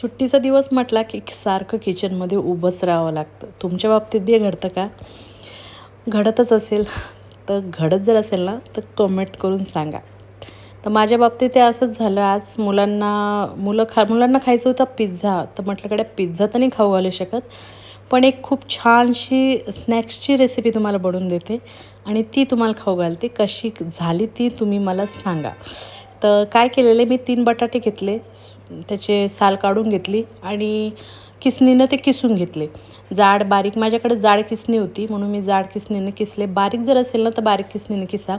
सुट्टीचा दिवस म्हटला की सारखं किचनमध्ये उभंच राहावं लागतं. तुमच्या बाबतीत बी घडतं का? घडतच असेल. तर घडत जर असेल ना तर कमेंट करून सांगा. तर माझ्या बाबतीत ते असंच झालं. आज मुलांना मुलं खा मुलांना खायचं होतं पिझ्झा तर म्हटलं पिझ्झा तर नाही खाऊ घालू शकत. पण एक खूप छानशी स्नॅक्सची रेसिपी तुम्हाला बनवून देते आणि ती तुम्हाला खाऊ घालते. कशी झाली ती तुम्ही मला सांगा. तर काय केलेले? मी तीन बटाटे घेतले. त्याचे साल काढून घेतली आणि किसनीनं ते किसून घेतले. जाड बारीक माझ्याकडे जाड किसणी होती म्हणून मी जाड किसनीनं किसले. बारीक जर असेल ना तर बारीक किसनीनं किसा.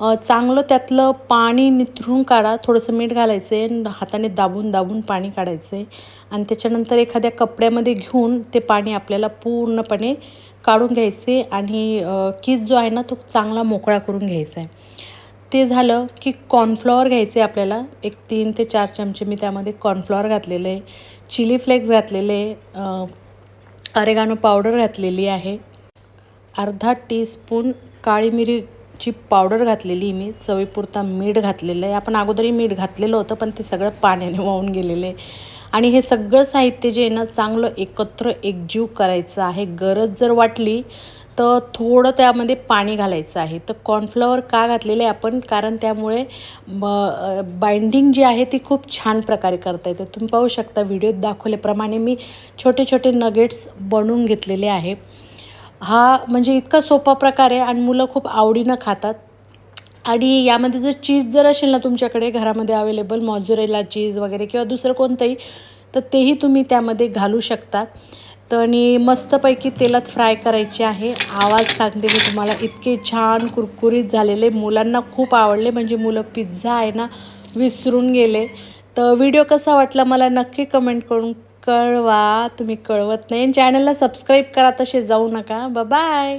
चांगलं त्यातलं पाणी निथरून काढा. थोडंसं मीठ घालायचं आहे हाताने दाबून दाबून पाणी काढायचं आहे आणि त्याच्यानंतर एखाद्या कपड्यामध्ये घेऊन ते पाणी आपल्याला पूर्णपणे काढून घ्यायचे आणि किस जो आहे ना तो चांगला मोकळा करून घ्यायचा आहे ते झालं की कॉर्नफ्लॉवर घ्यायचे आपल्याला. एक तीन ते चार चमचे मी त्यामध्ये कॉर्नफ्लॉवर घातलेले आहे चिली फ्लेक्स घातलेले अरेगानो पावडर घातलेली आहे. अर्धा टीस्पून काळी मिरीची पावडर घातलेली मी चवीपुरता मीठ घातलेलं आहे. आपण अगोदरही मीठ घातलेलं होतं पण ते सगळं पाण्याने वाहून गेलेलं आहे. आणि हे सगळं साहित्य जे आहे ना चांगलं एकत्र एकजीव करायचं आहे. गरज जर वाटली तर थोडं त्यामध्ये पाणी घालायचं आहे. तर कॉर्नफ्लॉवर का घातलेलं आहे आपण? कारण त्यामुळे बाइंडिंग जी आहे ती खूप छान प्रकारे करता येते. तुम्ही पाहू शकता व्हिडिओत दाखवल्याप्रमाणे मी छोटे छोटे नगेट्स बनवून घेतलेले आहे. हा म्हणजे इतका सोपा प्रकार आहे आणि मुलं खूप आवडीनं खातात. आणि यामध्ये जर चीज जर असेल ना तुमच्याकडे घरामध्ये अवेलेबल मॉझुरेला चीज वगैरे किंवा दुसरं कोणतंही तर तेही तुम्ही त्यामध्ये घालू शकता. तर आणि मस्तपैकी तेलात फ्राय करायचे आहे. आवाज सांगते मी तुम्हाला इतके छान कुरकुरीत झालेले. मुलांना खूप आवडले म्हणजे मुलं पिझ्झा आहे ना विसरून गेले. तर व्हिडिओ कसा वाटला मला नक्की कमेंट करून कळवा. तुम्ही कळवत नाही. चॅनलला सबस्क्राईब करा तसे जाऊ नका. बाय